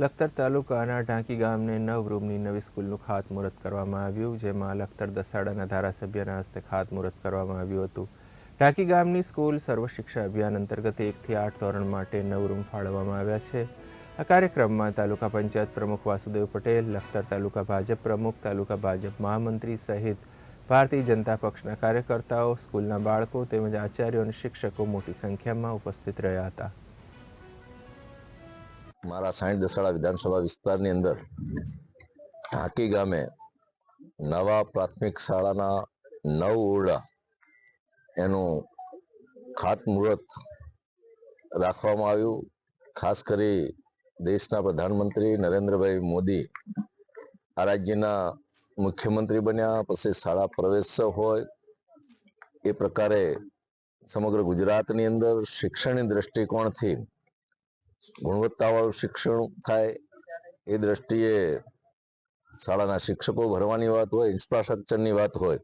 લખતર તાલુકાના ઢાંકી ગામને નવ રૂમની નવી સ્કૂલનું ખાતમુહૂર્ત કરવામાં આવ્યું, જેમાં લખતર દસાડાના ધારાસભ્યના હસ્તે ખાતમુહૂર્ત કરવામાં આવ્યું હતું. ઢાંકી ગામની સ્કૂલ સર્વ શિક્ષા અભિયાન અંતર્ગત એકથી આઠ ધોરણ માટે નવ રૂમ ફાળવવામાં આવ્યા છે. આ કાર્યક્રમમાં તાલુકા પંચાયત પ્રમુખ વાસુદેવ પટેલ, લખતર તાલુકા ભાજપ પ્રમુખ, તાલુકા ભાજપ મહામંત્રી સહિત ભારતીય જનતા પક્ષના કાર્યકર્તાઓ, સ્કૂલના બાળકો તેમજ આચાર્યો અને શિક્ષકો મોટી સંખ્યામાં ઉપસ્થિત રહ્યા હતા. મારા સાઠ દસાડા વિધાનસભા વિસ્તારની અંદર ઢાંકી ગામે નવા પ્રાથમિક શાળાના નવ ઓરડા એનું ખાતમુહૂર્ત રાખવામાં આવ્યું. ખાસ કરી દેશના પ્રધાનમંત્રી નરેન્દ્રભાઈ મોદી આ રાજ્યના મુખ્યમંત્રી બન્યા, પછી શાળા પ્રવેશોત્સવ હોય એ પ્રકારે સમગ્ર ગુજરાતની અંદર શિક્ષણની દ્રષ્ટિકોણથી ગુણવત્તાવાળું શિક્ષણ થાય એ દ્રષ્ટિએ શાળાના શિક્ષકો ભરવાની વાત હોય ઇન્ફ્રાસ્ટ્રક્ચરની વાત હોય,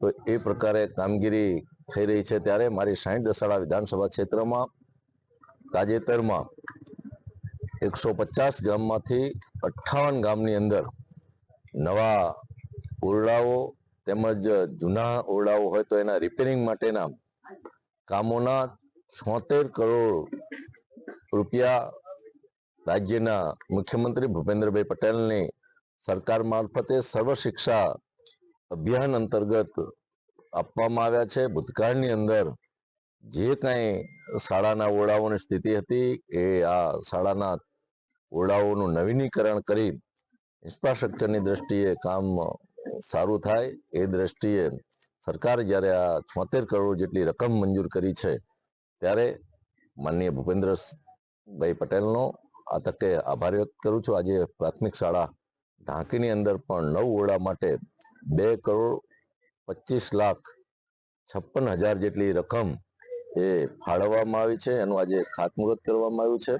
તો એ પ્રકારે કામગીરી થઈ રહી છે. ત્યારે મારી સાઠ દસાડા વિધાનસભા ક્ષેત્રમાં, તાજેતરમાં એકસો પચાસ ગામમાંથી અઠ્ઠાવન ગામની અંદર નવા ઓરડાઓ તેમજ જૂના ઓરડાઓ હોય તો એના રિપેરિંગ માટેના કામોના છોતેર કરોડ રૂપિયા રાજ્યના મુખ્યમંત્રી ભૂપેન્દ્રભાઈ પટેલની સરકાર મારફતે સર્વ શિક્ષા અભિયાન અંતર્ગત આપવામાં આવ્યા છે. ભૂતકાળની અંદર જે કાંઈ શાળાના ઓરડાઓની સ્થિતિ હતી એ આ શાળાના ઓરડાઓનું નવીનીકરણ કરી ઇન્ફ્રાસ્ટ્રક્ચરની દ્રષ્ટિએ કામ સારું થાય. એ દ્રષ્ટિએ સરકાર જ્યારે આ છોતેર કરોડ જેટલી રકમ મંજૂર કરી છે, ત્યારે માનનીય ભૂપેન્દ્ર ભાઈ પટેલનો આ તકે આભાર વ્યક્ત કરું છું. આજે પ્રાથમિક શાળા ઢાંકીની અંદર પણ નવ ઓરડા માટે બે કરોડ પચીસ લાખ છપ્પન હજાર જેટલી રકમ એ ફાળવવામાં આવી છે. એનું આજે ખાતમુહૂર્ત કરવામાં આવ્યું છે.